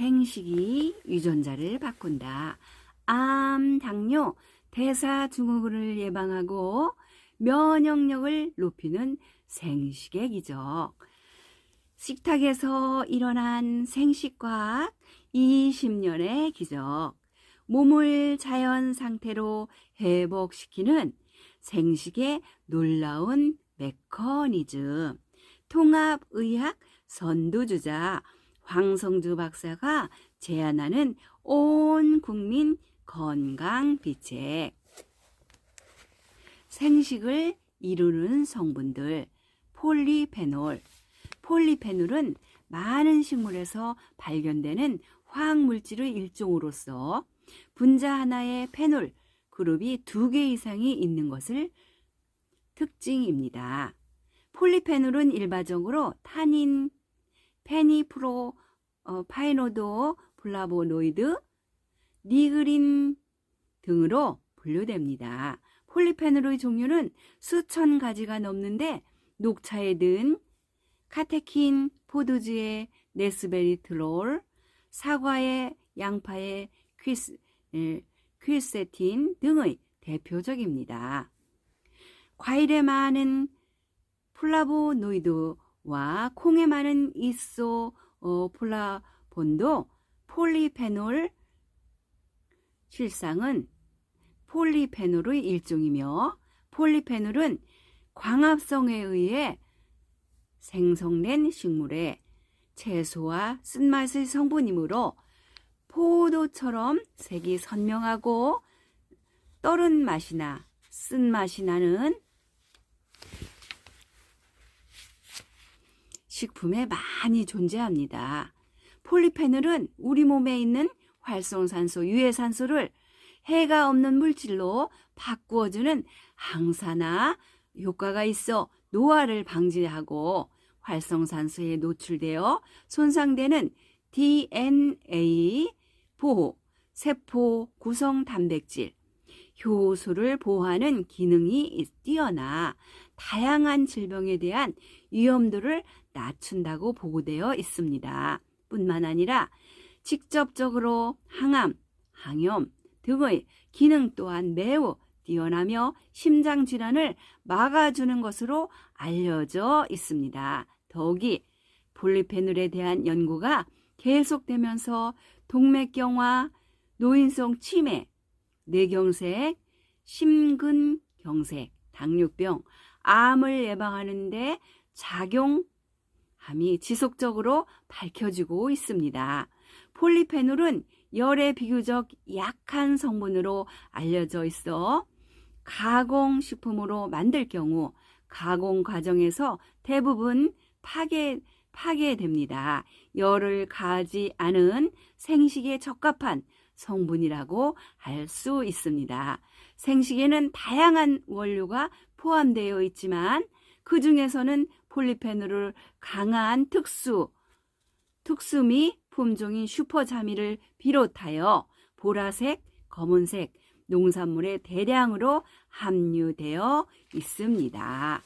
생식이 유전자를 바꾼다. 암, 당뇨, 대사 증후군을 예방하고 면역력을 높이는 생식의 기적. 식탁에서 일어난 생식과학 20년의 기적. 몸을 자연 상태로 회복시키는 생식의 놀라운 메커니즘. 통합의학 선두주자 황성주 박사가 제안하는 온 국민 건강 비책. 생식을 이루는 성분들 폴리페놀. 폴리페놀은 많은 식물에서 발견되는 화학물질의 일종으로서 분자 하나에 페놀 그룹이 두 개 이상이 있는 것을 특징입니다. 폴리페놀은 일반적으로 타닌, 페니프로, 어, 파이노도, 플라보노이드, 니그린 등으로 분류됩니다. 폴리페놀의 종류는 수천 가지가 넘는데 녹차에 든 카테킨, 포도주의 네스베리트롤, 사과의 양파의 퀴스, 에, 퀴세틴 등의 대표적입니다. 과일에 많은 플라보노이드 와 콩에 많은 이소 어, 플라본도 폴리페놀 실상은 폴리페놀의 일종이며 폴리페놀은 광합성에 의해 생성된 식물의 채소와 쓴맛의 성분이므로 포도처럼 색이 선명하고 떨은 맛이나 쓴맛이 나는 식품에 많이 존재합니다. 폴리페놀은 우리 몸에 있는 활성산소, 유해산소를 해가 없는 물질로 바꾸어주는 항산화 효과가 있어 노화를 방지하고 활성산소에 노출되어 손상되는 DNA 보호, 세포 구성 단백질, 효소를 보호하는 기능이 뛰어나 다양한 질병에 대한 위험도를 낮춘다고 보고되어 있습니다. 뿐만 아니라 직접적으로 항암, 항염 등의 기능 또한 매우 뛰어나며 심장 질환을 막아주는 것으로 알려져 있습니다. 더욱이 폴리페놀에 대한 연구가 계속되면서 동맥경화, 노인성 치매, 뇌경색, 심근경색, 당뇨병, 암을 예방하는데 작용함이 지속적으로 밝혀지고 있습니다. 폴리페놀은 열에 비교적 약한 성분으로 알려져 있어 가공식품으로 만들 경우 가공 과정에서 대부분 파괴, 파괴됩니다. 열을 가하지 않은 생식에 적합한 성분이라고 할수 있습니다. 생식에는 다양한 원료가 포함되어 있지만 그 중에서는 폴리페놀을 강한 특수, 특수미 품종인 슈퍼자미를 비롯하여 보라색, 검은색 농산물에 대량으로 함유되어 있습니다.